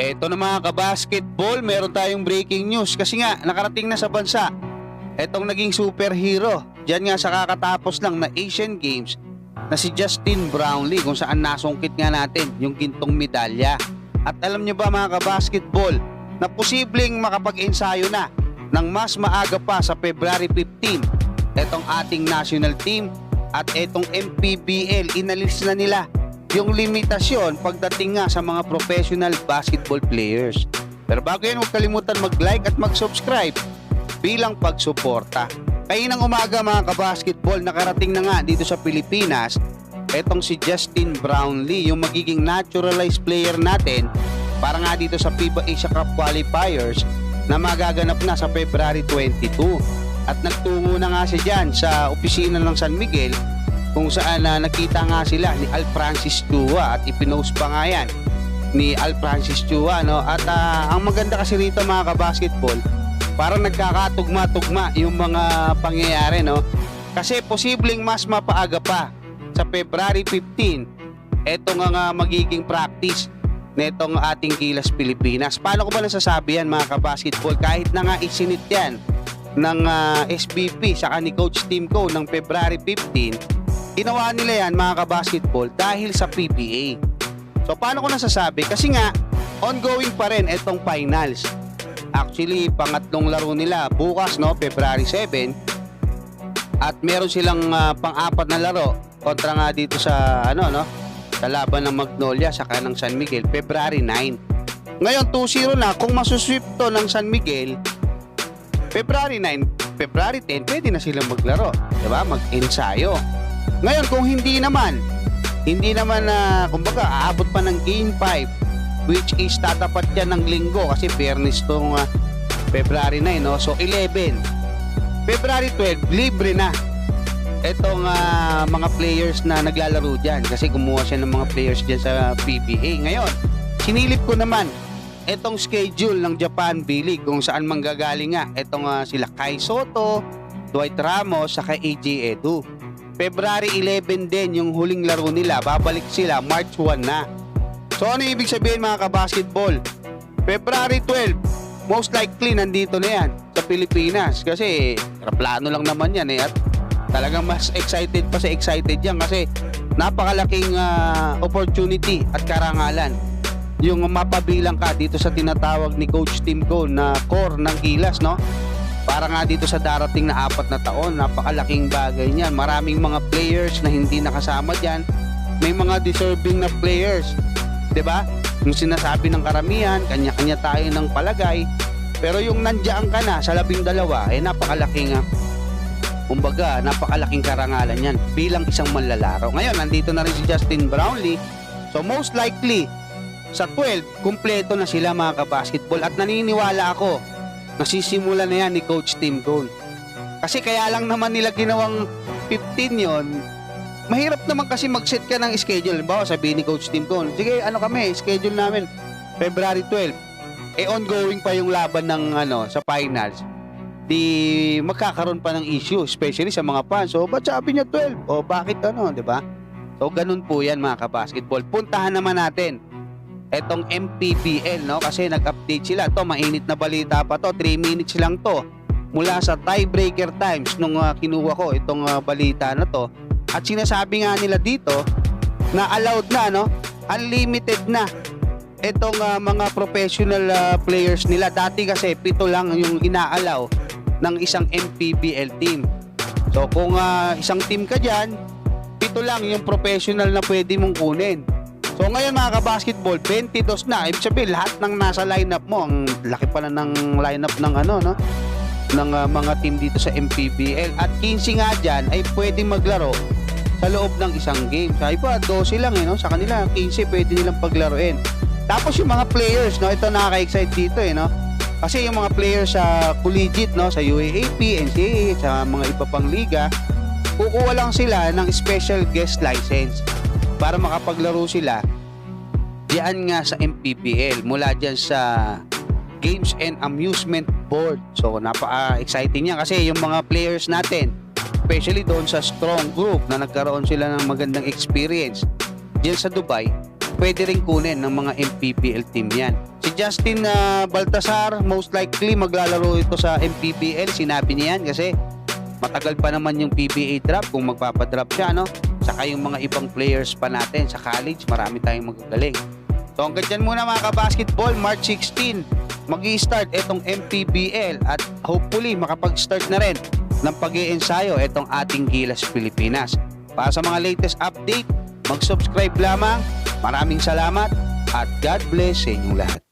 Eto na mga kabasketball, meron tayong breaking news kasi nga nakarating na sa bansa etong naging superhero. Diyan nga sa kakatapos lang na Asian Games na si Justin Brownlee kung saan nasungkit nga natin yung gintong medalya. At alam nyo ba mga kabasketball na posibleng makapag-ensayo na ng mas maaga pa sa February 15 etong ating national team at etong MPBL inalis na nila yung limitasyon pagdating nga sa mga professional basketball players. Pero bago yan, huwag kalimutan mag-like at mag-subscribe bilang pagsuporta. Kainang umaga mga kabasketball, nakarating na nga dito sa Pilipinas etong si Justin Brownlee, yung magiging naturalized player natin para nga dito sa FIBA Asia Cup Qualifiers na magaganap na sa February 22. At nagtungo na nga siya dyan sa opisina ng San Miguel kung saan na nakita nga sila ni Al Francis Chua at ipinost pa nga yan ni Al Francis Chua no? At ah, ang maganda kasi rito mga kabasketball parang nagkakatugma-tugma yung mga pangyayari no? Kasi posibleng mas mapaaga pa sa February 15 eto nga nga magiging practice netong ating Gilas Pilipinas. Paano ko ba nasasabi yan mga kabasketball? Kahit na nga isinit yan ng ah, SBP saka ni Coach Timco ng February 15 Ginawa nila yan mga kabasketball dahil sa PBA. So paano ko nasasabi? Kasi nga, ongoing pa rin itong finals. Actually, pangatlong laro nila bukas, no, February 7. At meron silang ah, pang-apat na laro kontra nga dito sa ano no, sa laban ng Magnolia sa ng San Miguel, February 9. Ngayon 2-0 na kung masusweep to ng San Miguel, February 9, February 10, pwede na silang maglaro, 'di ba? Mag-ensayo. Ngayon kung hindi naman, hindi naman na kumbaga aabot pa ng game 5 which is tatapat yan ng linggo kasi fairness tong ah, February 9 no. So 11. February 12 libre na etong ah, mga players na naglalaro diyan kasi kumuha siya ng mga players diyan sa PBA. Ngayon, sinilip ko naman etong schedule ng Japan B-League kung saan manggagaling nga etong ah, sila Kai Soto, Dwight Ramos, saka AJ Edu. February 11 din yung huling laro nila. Babalik sila March 1 na. So ano ibig sabihin mga kabasketball? February 12, most likely nandito na yan sa Pilipinas kasi plano lang naman yan eh at talagang mas excited pa sa excited yan kasi napakalaking ah, opportunity at karangalan yung mapabilang ka dito sa tinatawag ni Coach Tim Cole na core ng Gilas no para nga dito sa darating na apat na taon, napakalaking bagay niyan. Maraming mga players na hindi nakasama diyan. May mga deserving na players, 'di ba? Yung sinasabi ng karamihan, kanya-kanya tayo ng palagay. Pero yung nandiyan ka na sa labing dalawa, eh napakalaking ah, kumbaga, napakalaking karangalan yan bilang isang manlalaro. Ngayon, nandito na rin si Justin Brownlee. So most likely, sa 12, kumpleto na sila mga kabasketball at naniniwala ako nasisimula na yan ni Coach Tim Cone. Kasi kaya lang naman nila ginawang 15 yon mahirap naman kasi mag-set ka ng schedule. Halimbawa, sabihin ni Coach Tim Cone, sige, ano kami, schedule namin, February 12. Eh, ongoing pa yung laban ng ano sa finals. Di magkakaroon pa ng issue, especially sa mga fans. So, ba't sabi niya 12? O bakit ano, di ba? So, ganun po yan mga kabasketball. Puntahan naman natin etong MPBL no? Kasi nag-update sila. To mainit na balita pa to. 3 minutes lang to. Mula sa tiebreaker times nung ah, kinuha ko itong ah, balita na to. At sinasabi nga nila dito na allowed na no? Unlimited na itong ah, mga professional ah, players nila. Dati kasi pito lang yung inaalaw ng isang MPBL team. So kung ah, isang team ka diyan pito lang yung professional na pwede mong kunin So ngayon mga kabasketball, 22 na. Ibig sabihin lahat ng nasa lineup mo, ang laki pala ng lineup ng ano no ng uh, mga team dito sa MPBL at 15 nga diyan ay pwedeng maglaro sa loob ng isang game. Sa iba 12 lang eh no, sa kanila 15 pwede nilang paglaruin. Tapos yung mga players no, ito nakaka-excite dito eh no. Kasi yung mga players sa collegiate no, sa UAAP, NCAA, sa mga iba pang liga, kukuha lang sila ng special guest license para makapaglaro sila diyan nga sa MPBL mula diyan sa Games and Amusement Board. So napaka-exciting yan kasi yung mga players natin, especially doon sa strong group na nagkaroon sila ng magandang experience diyan sa Dubai, pwede rin kunin ng mga MPBL team yan. Si Justin ah, Baltasar, most likely maglalaro ito sa MPBL. Sinabi niya yan kasi matagal pa naman yung PBA draft kung magpapadrop siya, no? Saka yung mga ibang players pa natin sa college, marami tayong magagaling. So hanggang dyan muna mga kabasketball, March 16, mag start itong MPBL at hopefully makapag-start na rin ng pag ensayo itong ating Gilas Pilipinas. Para sa mga latest update, mag-subscribe lamang. Maraming salamat at God bless sa inyong lahat.